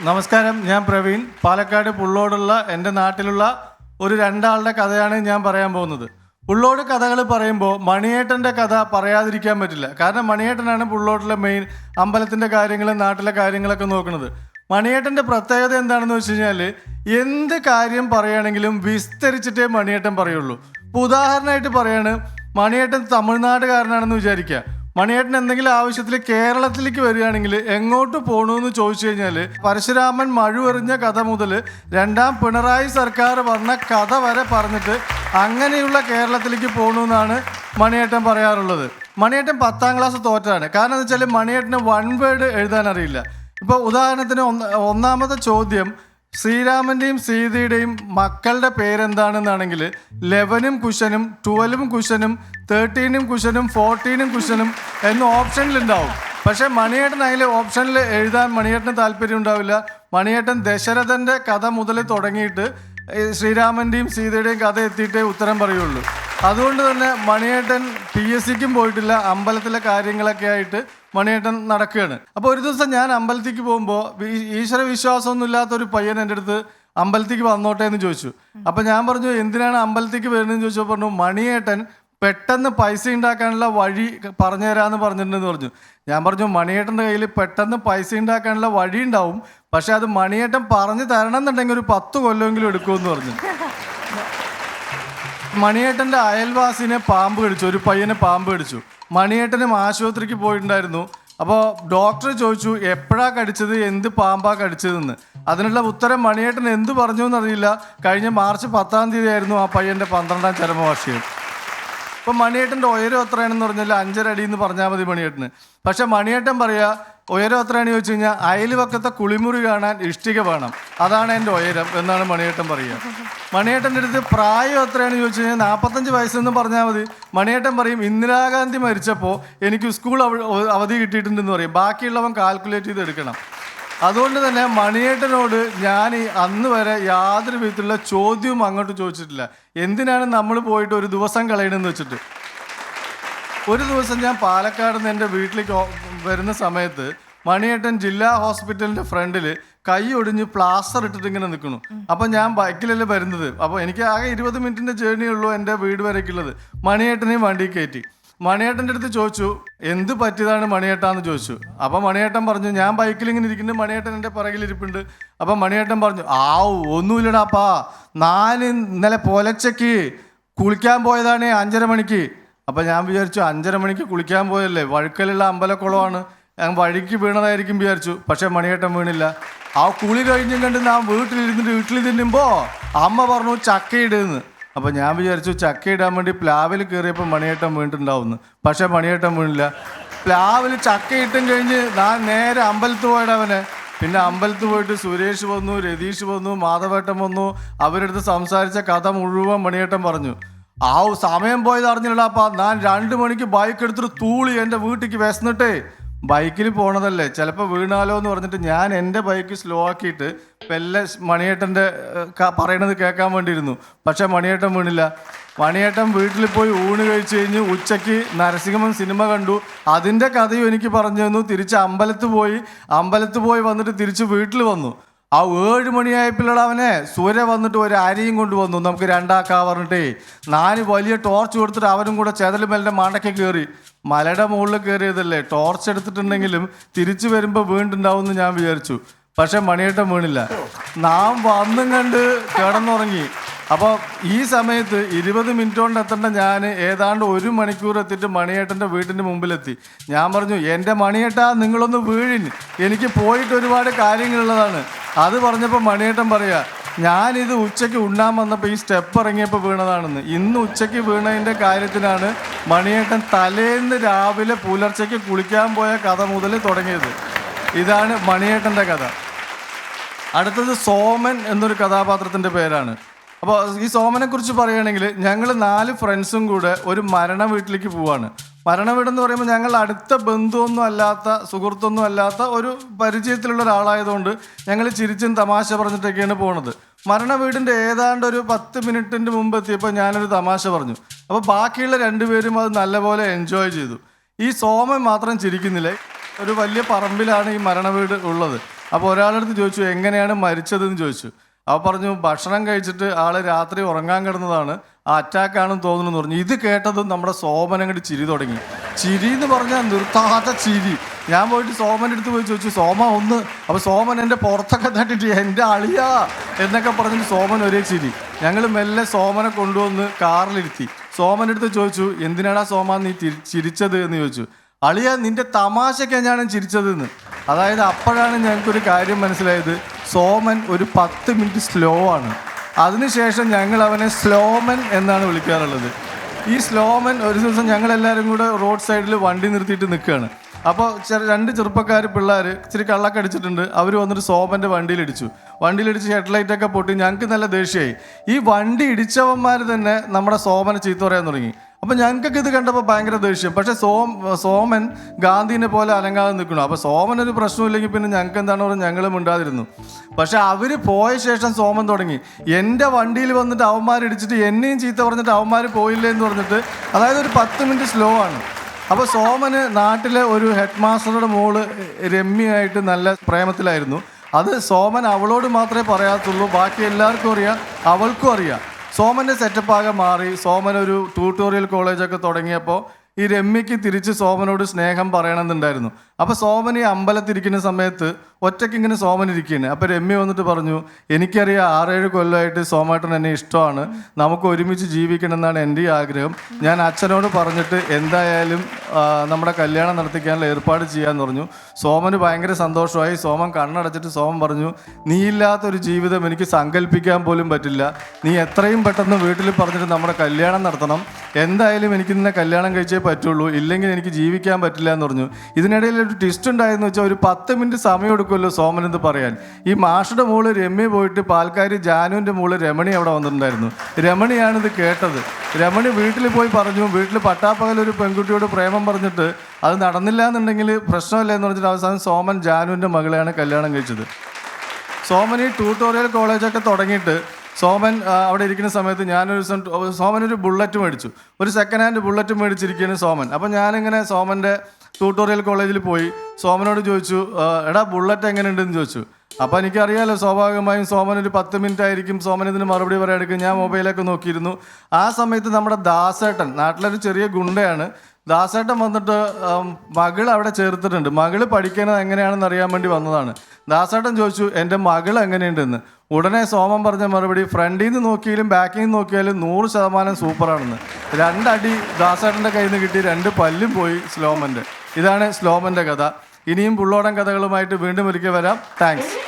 നമസ്കാരം ഞാൻ പ്രവീൺ. പാലക്കാട് പുള്ളോടുള്ള എന്റെ നാട്ടിലുള്ള ഒരു രണ്ടാളുടെ കഥയാണ് ഞാൻ പറയാൻ പോകുന്നത്. പുള്ളോട് കഥകൾ പറയുമ്പോൾ മണിയേട്ടന്റെ കഥ പറയാതിരിക്കാൻ പറ്റില്ല. കാരണം മണിയേട്ടനാണ് പുള്ളോട്ടിലെ മെയിൻ അമ്പലത്തിന്റെ കാര്യങ്ങളും നാട്ടിലെ കാര്യങ്ങളൊക്കെ നോക്കുന്നത്. മണിയേട്ടന്റെ പ്രത്യേകത എന്താണെന്ന് വെച്ച് കഴിഞ്ഞാൽ എന്ത് കാര്യം പറയുകയാണെങ്കിലും വിസ്തരിച്ചിട്ടേ മണിയേട്ടൻ പറയുള്ളൂ. ഇപ്പോൾ ഉദാഹരണമായിട്ട് പറയാണ് മണിയേട്ടൻ തമിഴ്നാടുകാരനാണെന്ന് വിചാരിക്കുക. മണിയേട്ടൻ എന്തെങ്കിലും ആവശ്യത്തിൽ കേരളത്തിലേക്ക് വരികയാണെങ്കിൽ എങ്ങോട്ട് പോകണമെന്ന് ചോദിച്ചു കഴിഞ്ഞാൽ പരശുരാമൻ മഴുവെറിഞ്ഞ കഥ മുതൽ രണ്ടാം പിണറായി സർക്കാർ വന്ന കഥ വരെ പറഞ്ഞിട്ട് അങ്ങനെയുള്ള കേരളത്തിലേക്ക് പോകണമെന്നാണ് മണിയേട്ടൻ പറയാറുള്ളത്. മണിയേട്ടൻ പത്താം ക്ലാസ് തോറ്റാണ്. കാരണം എന്ന് വെച്ചാൽ മണിയേട്ടന് വൺ വേർഡ് എഴുതാൻ അറിയില്ല. ഇപ്പോൾ ഉദാഹരണത്തിന് ഒന്ന് ഒന്നാമത്തെ ചോദ്യം ശ്രീരാമന്റെയും സീതയുടെയും മക്കളുടെ പേരെന്താണെന്നാണെങ്കിൽ ലെവനും കുശനും ട്വൽവും കുശനും തേർട്ടീനും കുശനും ഫോർട്ടീനും കുശനും എന്ന ഓപ്ഷനിലുണ്ടാവും. പക്ഷേ മണിയേട്ടൻ അതിൽ ഓപ്ഷനിൽ എഴുതാൻ മണിയേട്ടന് താല്പര്യം ഉണ്ടാവില്ല. മണിയേട്ടൻ ദശരഥന്റെ കഥ മുതൽ തുടങ്ങിയിട്ട് ശ്രീരാമന്റെയും സീതയുടെയും കഥ എത്തിയിട്ടേ ഉത്തരം പറയുള്ളൂ. അതുകൊണ്ട് തന്നെ മണിയേട്ടൻ പി എസ് സിക്കും പോയിട്ടില്ല അമ്പലത്തിലെ കാര്യങ്ങളൊക്കെ ആയിട്ട് മണിയേട്ടൻ നടക്കുകയാണ്. അപ്പോൾ ഒരു ദിവസം ഞാൻ അമ്പലത്തിലേക്ക് പോകുമ്പോൾ ഈശ്വര വിശ്വാസമൊന്നും ഇല്ലാത്ത ഒരു പയ്യൻ എന്റെ അടുത്ത് അമ്പലത്തിലേക്ക് വന്നോട്ടെ എന്ന് ചോദിച്ചു. അപ്പം ഞാൻ പറഞ്ഞു എന്തിനാണ് അമ്പലത്തിലേക്ക് വരുന്നതെന്ന് ചോദിച്ചപ്പോൾ പറഞ്ഞു മണിയേട്ടൻ പെട്ടെന്ന് പൈസ ഉണ്ടാക്കാനുള്ള വഴി പറഞ്ഞു തരാമെന്ന് പറഞ്ഞിട്ടുണ്ടെന്ന് പറഞ്ഞു. ഞാൻ പറഞ്ഞു മണിയേട്ടന്റെ കയ്യിൽ പെട്ടെന്ന് പൈസ ഉണ്ടാക്കാനുള്ള വഴി ഉണ്ടാവും. പക്ഷേ അത് മണിയേട്ടൻ പറഞ്ഞു തരണം എന്നുണ്ടെങ്കിൽ ഒരു പത്ത് കൊല്ലമെങ്കിലും എടുക്കുമെന്ന് പറഞ്ഞു. മണിയേട്ടന്റെ അയൽവാസിനെ പാമ്പ് കടിച്ചു ഒരു പയ്യനെ പാമ്പ് കടിച്ചു. മണിയേട്ടനും ആശുപത്രിക്ക് പോയിട്ടുണ്ടായിരുന്നു. അപ്പോൾ ഡോക്ടർ ചോദിച്ചു എപ്പോഴാ കടിച്ചത്? എന്ത് പാമ്പാ കടിച്ചതെന്ന്? അതിനുള്ള ഉത്തരം മണിയേട്ടൻ എന്ത് പറഞ്ഞു എന്നറിയില്ല. കഴിഞ്ഞ മാർച്ച് പത്താം തീയതി ആയിരുന്നു ആ പയ്യന്റെ പന്ത്രണ്ടാം ചരമവാർഷികം. അപ്പം മണിയേട്ടന്റെ ഉയരം എത്രയാണെന്ന് പറഞ്ഞാൽ അഞ്ചര അടി എന്ന് പറഞ്ഞാൽ മതി മണിയേട്ടന്. പക്ഷെ മണിയേട്ടൻ പറയാ ഉയരം എത്രയാണെന്ന് ചോദിച്ചു കഴിഞ്ഞാൽ അയൽവക്കത്തെ കുളിമുറി കാണാൻ ഇഷ്ടിക വേണം. അതാണ് എന്റെ ഉയരം എന്നാണ് മണിയേട്ടൻ പറയുക. മണിയേട്ടന്റെ അടുത്ത് പ്രായം എത്രയാണ് ചോദിച്ചു കഴിഞ്ഞാൽ നാൽപ്പത്തഞ്ച് വയസ്സെന്ന് പറഞ്ഞാൽ മതി. മണിയേട്ടൻ പറയും ഇന്ദിരാഗാന്ധി മരിച്ചപ്പോൾ എനിക്ക് സ്കൂൾ അവ- അവധി കിട്ടിയിട്ടുണ്ടെന്ന് പറയും. ബാക്കിയുള്ളവൻ കാൽക്കുലേറ്റ് ചെയ്ത് എടുക്കണം. അതുകൊണ്ട് തന്നെ മണിയേട്ടനോട് ഞാൻ അന്ന് വരെ യാതൊരു വിധത്തിലുള്ള ചോദ്യവും അങ്ങോട്ട് ചോദിച്ചിട്ടില്ല. എന്തിനാണ് നമ്മൾ പോയിട്ട് ഒരു ദിവസം കളയണമെന്ന് വെച്ചിട്ട്? ഒരു ദിവസം ഞാൻ പാലക്കാട് നിന്ന് എന്റെ വീട്ടിലേക്ക് വരുന്ന സമയത്ത് മണിയേട്ടൻ ജില്ലാ ഹോസ്പിറ്റലിന്റെ ഫ്രണ്ടിൽ കൈ ഒടിഞ്ഞ് പ്ലാസ്റ്റർ ഇട്ടിട്ട് ഇങ്ങനെ നിൽക്കുന്നു അപ്പൊ ഞാൻ ബൈക്കിലല്ലേ വരുന്നത്? അപ്പൊ എനിക്ക് ആകെ ഇരുപത് മിനിറ്റിന്റെ ജേർണി ഉള്ളൂ എന്റെ വീട് വരേക്കുള്ളത് മണിയേട്ടനെയും വണ്ടി കയറ്റി. മണിയേട്ടന്റെ അടുത്ത് ചോദിച്ചു എന്ത് പറ്റിയതാണ് മണിയേട്ടാന്ന്? ചോദിച്ചു. അപ്പം മണിയേട്ടൻ പറഞ്ഞു ഞാൻ ബൈക്കിൽ ഇങ്ങനെ ഇരിക്കുന്നുണ്ട് മണിയേട്ടൻ എന്റെ പുറകിലിരിപ്പുണ്ട് അപ്പം മണിയേട്ടൻ പറഞ്ഞു ആവു ഒന്നുമില്ലടാപ്പാ. നാല് ഇന്നലെ പുലച്ചയ്ക്ക് കുളിക്കാൻ പോയതാണ് അഞ്ചര മണിക്ക്. അപ്പം ഞാൻ വിചാരിച്ചു അഞ്ചര മണിക്ക് കുളിക്കാൻ പോയല്ലേ വഴുക്കലുള്ള അമ്പലക്കുളമാണ്. ഞാൻ വഴിക്ക് വീണതായിരിക്കും വിചാരിച്ചു പക്ഷേ മണിയേട്ടൻ വീണില്ല. ആ കുളി കഴിഞ്ഞും കണ്ട് ഞാൻ വീട്ടിലിരുന്നിട്ട് വീട്ടിൽ തിന്നുമ്പോൾ അമ്മ പറഞ്ഞു ചക്കയിടുന്ന്. അപ്പം ഞാൻ വിചാരിച്ചു ചക്കയിടാൻ വേണ്ടി പ്ലാവിൽ കയറിയപ്പോൾ മണിയേട്ടൻ വീണിട്ടുണ്ടാവുന്നു. പക്ഷേ മണിയേട്ടൻ വീണില്ല. പ്ലാവിൽ ചക്കയിട്ടും കഴിഞ്ഞ് ഞാൻ നേരെ അമ്പലത്തിൽ പോയടവനെ പിന്നെ അമ്പലത്തിൽ പോയിട്ട് സുരേഷ് വന്നു രതീഷ് വന്നു മാധവേട്ടൻ വന്നു. അവരെടുത്ത് സംസാരിച്ച കഥ മുഴുവൻ മണിയേട്ടൻ പറഞ്ഞു. ആ സമയം പോയത് അറിഞ്ഞില്ലടാപ്പാ ഞാൻ രണ്ട് മണിക്ക് ബൈക്ക് എടുത്തിട്ട് തൂളി എന്റെ വീട്ടിലേക്ക് വിശന്നിട്ടേ ബൈക്കിൽ പോണതല്ലേ. ചിലപ്പോൾ വീണാലോ എന്ന് പറഞ്ഞിട്ട് ഞാൻ എന്റെ ബൈക്ക് സ്ലോ ആക്കിയിട്ട് പെല്ലെ മണിയേട്ടന്റെ പറയണത് കേൾക്കാൻ വേണ്ടിയിരുന്നു. പക്ഷെ മണിയേട്ടൻ വീണില്ല. മണിയേട്ടൻ വീട്ടിൽ പോയി ഊണ് കഴിച്ച് കഴിഞ്ഞ് ഉച്ചയ്ക്ക് നരസിംഹം സിനിമ കണ്ടു. അതിന്റെ കഥയും എനിക്ക് പറഞ്ഞു തന്നു. തിരിച്ച് അമ്പലത്ത് പോയി. അമ്പലത്ത് പോയി വന്നിട്ട് തിരിച്ച് വീട്ടിൽ വന്നു. ആ ഏഴ് മണിയായപ്പോഴുള്ള അവനെ സൂര്യ വന്നിട്ട് ഒരു അരിയും കൊണ്ടുവന്നു. നമുക്ക് രണ്ടാക്കാ പറഞ്ഞിട്ടേ നാല് വലിയ ടോർച്ച് കൊടുത്തിട്ട് അവനും കൂടെ ചെതലുമലിന്റെ മണ്ടയ്ക്ക് കയറി. മലയുടെ മുകളിൽ കയറിയതല്ലേ? ടോർച്ച് എടുത്തിട്ടുണ്ടെങ്കിലും തിരിച്ചു വരുമ്പോൾ വീണ്ടുണ്ടാവും ഞാൻ വിചാരിച്ചു. പക്ഷെ മണിയേട്ടൻ വീണില്ല. നാം വന്നും കണ്ട് കിടന്നുറങ്ങി. അപ്പോൾ ഈ സമയത്ത് ഇരുപത് മിനിറ്റ് കൊണ്ട് എത്തേണ്ട ഞാൻ ഏതാണ്ട് ഒരു മണിക്കൂർ എത്തിയിട്ട് മണിയേട്ടന്റെ വീട്ടിന്റെ മുമ്പിലെത്തി. ഞാൻ പറഞ്ഞു എന്റെ മണിയേട്ടാ നിങ്ങളൊന്ന് വീഴിൻ. എനിക്ക് പോയിട്ട് ഒരുപാട് കാര്യങ്ങളുള്ളതാണ്. അത് പറഞ്ഞപ്പോൾ മണിയേട്ടൻ പറയാ ഞാനിത് ഉച്ചയ്ക്ക് ഉണ്ണാൻ വന്നപ്പോൾ ഈ സ്റ്റെപ്പ് ഇറങ്ങിയപ്പോൾ വീണതാണെന്ന്. ഇന്ന് ഉച്ചയ്ക്ക് വീണതിന്റെ കാര്യത്തിനാണ് മണിയേട്ടൻ തലേന്ന് രാവിലെ പുലർച്ചയ്ക്ക് കുളിക്കാൻ പോയ കഥ മുതൽ തുടങ്ങിയത്. ഇതാണ് മണിയേട്ടന്റെ കഥ. അടുത്തത് സോമൻ എന്നൊരു കഥാപാത്രത്തിന്റെ പേരാണ്. അപ്പോൾ ഈ സോമനെ കുറിച്ച് പറയുകയാണെങ്കിൽ ഞങ്ങൾ നാല് ഫ്രണ്ട്സും കൂടെ ഒരു മരണ വീട്ടിലേക്ക് പോവാണ്. മരണ വീടെന്ന് പറയുമ്പോൾ ഞങ്ങൾ അടുത്ത ബന്ധുവൊന്നും അല്ലാത്ത സുഹൃത്തൊന്നും അല്ലാത്ത ഒരു പരിചയത്തിലുള്ള ഒരാളായതുകൊണ്ട് ഞങ്ങൾ ചിരിച്ചും തമാശ പറഞ്ഞിട്ടൊക്കെയാണ് പോണത്. മരണ വീടിന്റെ ഏതാണ്ട് ഒരു പത്ത് മിനിറ്റിന്റെ മുമ്പ് എത്തിയപ്പോൾ ഞാനൊരു തമാശ പറഞ്ഞു. അപ്പോൾ ബാക്കിയുള്ള രണ്ടുപേരും അത് നല്ലപോലെ എൻജോയ് ചെയ്തു. ഈ സോമൻ മാത്രം ചിരിക്കുന്നില്ലേ. ഒരു വലിയ പറമ്പിലാണ് ഈ മരണ വീട് ഉള്ളത്. അപ്പോൾ ഒരാളടുത്ത് ചോദിച്ചു എങ്ങനെയാണ് മരിച്ചതെന്ന്? ചോദിച്ചു. അവ പറഞ്ഞു ഭക്ഷണം കഴിച്ചിട്ട് ആൾ രാത്രി ഉറങ്ങാൻ കിടന്നതാണ്. ആ അറ്റാക്കാണെന്ന് തോന്നുന്നു പറഞ്ഞു. ഇത് കേട്ടത് നമ്മുടെ സോമൻ അങ്ങോട്ട് ചിരി തുടങ്ങി. ചിരി എന്ന് പറഞ്ഞാൽ നിർത്താത്ത ചിരി. ഞാൻ പോയിട്ട് സോമന്റെ അടുത്ത് പോയി ചോദിച്ചു സോമ ഒന്ന് അപ്പോൾ സോമൻ എന്റെ പുറത്തൊക്കെ തട്ടിട്ട് എന്റെ അളിയാ എന്നൊക്കെ പറഞ്ഞിട്ട് സോമൻ ഒരേ ചിരി. ഞങ്ങൾ മെല്ലെ സോമനെ കൊണ്ടുവന്ന് കാറിലിരുത്തി. സോമന്റെ അടുത്ത് ചോദിച്ചു എന്തിനാടാ സോമ നീ ചിരിച്ചത്? എന്ന് ചോദിച്ചു. അളിയ നിന്റെ തമാശയ്ക്കാണ് ഞാൻ ചിരിച്ചത് എന്ന് അതായത് അപ്പോഴാണ് ഞങ്ങൾക്കൊരു കാര്യം മനസ്സിലായത്. സോമൻ ഒരു പത്ത് മിനിറ്റ് സ്ലോ ആണ്. അതിനുശേഷം ഞങ്ങൾ അവനെ സ്ലോമൻ എന്നാണ് വിളിക്കാറുള്ളത്. ഈ സ്ലോമൻ ഒരു ദിവസം ഞങ്ങളെല്ലാവരും കൂടെ റോഡ് സൈഡിൽ വണ്ടി നിർത്തിയിട്ട് നിൽക്കുകയാണ്. അപ്പോൾ രണ്ട് ചെറുപ്പക്കാർ പിള്ളേർ ഇച്ചിരി കള്ളൊക്കെ അടിച്ചിട്ടുണ്ട്. അവർ വന്നിട്ട് സോമന്റെ വണ്ടിയിലിടിച്ചു. വണ്ടിയിലിടിച്ച് ഹെഡ്ലൈറ്റൊക്കെ പൊട്ടി. ഞങ്ങൾക്ക് നല്ല ദേഷ്യമായി. ഈ വണ്ടി ഇടിച്ചവന്മാർ തന്നെ നമ്മുടെ സോമനെ ചീത്ത പറയാൻ തുടങ്ങി. അപ്പം ഞങ്ങൾക്കൊക്കെ ഇത് കണ്ടപ്പോൾ ഭയങ്കര ദേഷ്യം. പക്ഷേ സോം സോമൻ ഗാന്ധിനെ പോലെ അലങ്കാതെ നിൽക്കണം അപ്പോൾ സോമൻ ഒരു പ്രശ്നമില്ലെങ്കിൽ പിന്നെ ഞങ്ങൾക്ക് എന്താണ് പറഞ്ഞാൽ ഞങ്ങളും ഉണ്ടാതിരുന്നു പക്ഷേ അവർ പോയ ശേഷം സോമൻ തുടങ്ങി. എന്റെ വണ്ടിയിൽ വന്നിട്ട് അവന്മാരിടിച്ചിട്ട് എന്നെയും ചീത്ത പറഞ്ഞിട്ട് അവന്മാർ പോയില്ലേ എന്ന് പറഞ്ഞിട്ട് അതായത് ഒരു പത്ത് മിനിറ്റ് സ്ലോ ആണ്. അപ്പോൾ സോമന് നാട്ടിലെ ഒരു ഹെഡ് മാസ്റ്ററുടെ മോൾ രമ്യയായിട്ട് നല്ല പ്രേമത്തിലായിരുന്നു. അത് സോമൻ അവളോട് മാത്രമേ പറയാത്തുള്ളൂ. ബാക്കി എല്ലാവർക്കും അറിയാം. അവൾക്കും അറിയാം. സോമന്റെ സെറ്റപ്പാകെ മാറി. സോമൻ ഒരു ട്യൂട്ടോറിയൽ കോളേജൊക്കെ തുടങ്ങിയപ്പോൾ ഈ രമ്യയ്ക്ക് തിരിച്ച് സോമനോട് സ്നേഹം പറയണമെന്നുണ്ടായിരുന്നു. അപ്പോൾ അമ്പലത്തിൽ അമ്പലത്തിരിക്കുന്ന സമയത്ത് ഒറ്റയ്ക്ക് ഇങ്ങനെ സോമൻ ഇരിക്കുകയാണ്. അപ്പോൾ രമ്യ വന്നിട്ട് പറഞ്ഞു എനിക്കറിയാം ആറേഴ് കൊല്ലമായിട്ട് സോമേട്ടൻ എന്നെ ഇഷ്ടമാണ്. നമുക്ക് ഒരുമിച്ച് ജീവിക്കണം എന്നാണ് എന്റെ ആഗ്രഹം. ഞാൻ അച്ഛനോട് പറഞ്ഞിട്ട് എന്തായാലും നമ്മുടെ കല്യാണം നടത്തിക്കാനുള്ള ഏർപ്പാട് ചെയ്യാന്ന് പറഞ്ഞു. സോമന് ഭയങ്കര സന്തോഷമായി. സോമൻ കണ്ണടച്ചിട്ട് സോമൻ പറഞ്ഞു നീ ഇല്ലാത്തൊരു ജീവിതം എനിക്ക് സങ്കല്പിക്കാൻ പോലും പറ്റില്ല. നീ എത്രയും പെട്ടെന്ന് വീട്ടിൽ പറഞ്ഞിട്ട് നമ്മുടെ കല്യാണം നടത്തണം. എന്തായാലും എനിക്ക് നിന്നെ കല്യാണം കഴിച്ചേ പറ്റുള്ളൂ. ഇല്ലെങ്കിൽ എനിക്ക് ജീവിക്കാൻ പറ്റില്ല എന്ന് പറഞ്ഞു. ഇതിനിടയിൽ ഒരു ട്വിസ്റ്റ് ഉണ്ടായെന്ന് വെച്ചാൽ ഒരു പത്ത് മിനിറ്റ് സമയം എടുക്കുമല്ലോ സോമൻ എന്ന് പറയാൻ. ഈ മാഷുടെ മോൾ രമ്യ പോയിട്ട് പാൽക്കാരി ജാനുവിന്റെ മോൾ രമണി അവിടെ വന്നിട്ടുണ്ടായിരുന്നു. രമണിയാണിത് കേട്ടത്. രമണി വീട്ടിൽ പോയി പറഞ്ഞു വീട്ടിൽ പട്ടാപ്പകൽ ഒരു പെൺകുട്ടിയോട് പ്രേമം പറഞ്ഞിട്ട് അത് നടന്നില്ല എന്നുണ്ടെങ്കിൽ പ്രശ്നമില്ല എന്ന് പറഞ്ഞിട്ട് അവസാനം സോമൻ ജാനുവിന്റെ മകളെയാണ് കല്യാണം കഴിച്ചത്. സോമൻ ഈ ട്യൂട്ടോറിയൽ കോളേജൊക്കെ തുടങ്ങിയിട്ട് സോമൻ അവിടെ ഇരിക്കുന്ന സമയത്ത് ഞാനൊരു ദിവസം സോമൻ ഒരു ബുള്ളറ്റ് മേടിച്ചു. ഒരു സെക്കൻഡ് ഹാൻഡ് ബുള്ളറ്റ് മേടിച്ചിരിക്കുകയാണ് സോമൻ. അപ്പം ഞാനിങ്ങനെ സോമന്റെ ട്യൂട്ടോറിയൽ കോളേജിൽ പോയി. സോമനോട് ചോദിച്ചു എടാ ബുള്ളറ്റ് എങ്ങനെയുണ്ടെന്ന് ചോദിച്ചു. അപ്പോൾ എനിക്കറിയാലോ സ്വാഭാവികമായും സോമൻ ഒരു പത്ത് മിനിറ്റ് ആയിരിക്കും. സോമൻ ഇതിന് മറുപടി പറയാനെടുക്കും ഞാൻ മൊബൈലൊക്കെ നോക്കിയിരുന്നു. ആ സമയത്ത് നമ്മുടെ ദാസേട്ടൻ നാട്ടിലൊരു ചെറിയ ഗുണ്ടയാണ്. ദാസേട്ടൻ വന്നിട്ട് മകൾ അവിടെ ചേർത്തിട്ടുണ്ട്. മകൾ പഠിക്കുന്നത് എങ്ങനെയാണെന്ന് അറിയാൻ വേണ്ടി വന്നതാണ്. ദാസേട്ടൻ ചോദിച്ചു എന്റെ മകൾ എങ്ങനെയുണ്ടെന്ന്? ഉടനെ സോമൻ പറഞ്ഞ മറുപടി ഫ്രണ്ടിൽ നിന്ന് നോക്കിയാലും ബാക്കിൽ നിന്ന് നോക്കിയാലും നൂറ് ശതമാനം സൂപ്പറാണെന്ന് രണ്ടടി ദാസേട്ടന്റെ കയ്യിൽ നിന്ന് കിട്ടി രണ്ട് പല്ലും പോയി സ്ലോമന്റെ ഇതാണ് സ്ലോമന്റെ കഥ. ഇനിയും പുള്ളോടൻ കഥകളുമായിട്ട് വീണ്ടും ഒരിക്കൽ വരാം. താങ്ക്സ്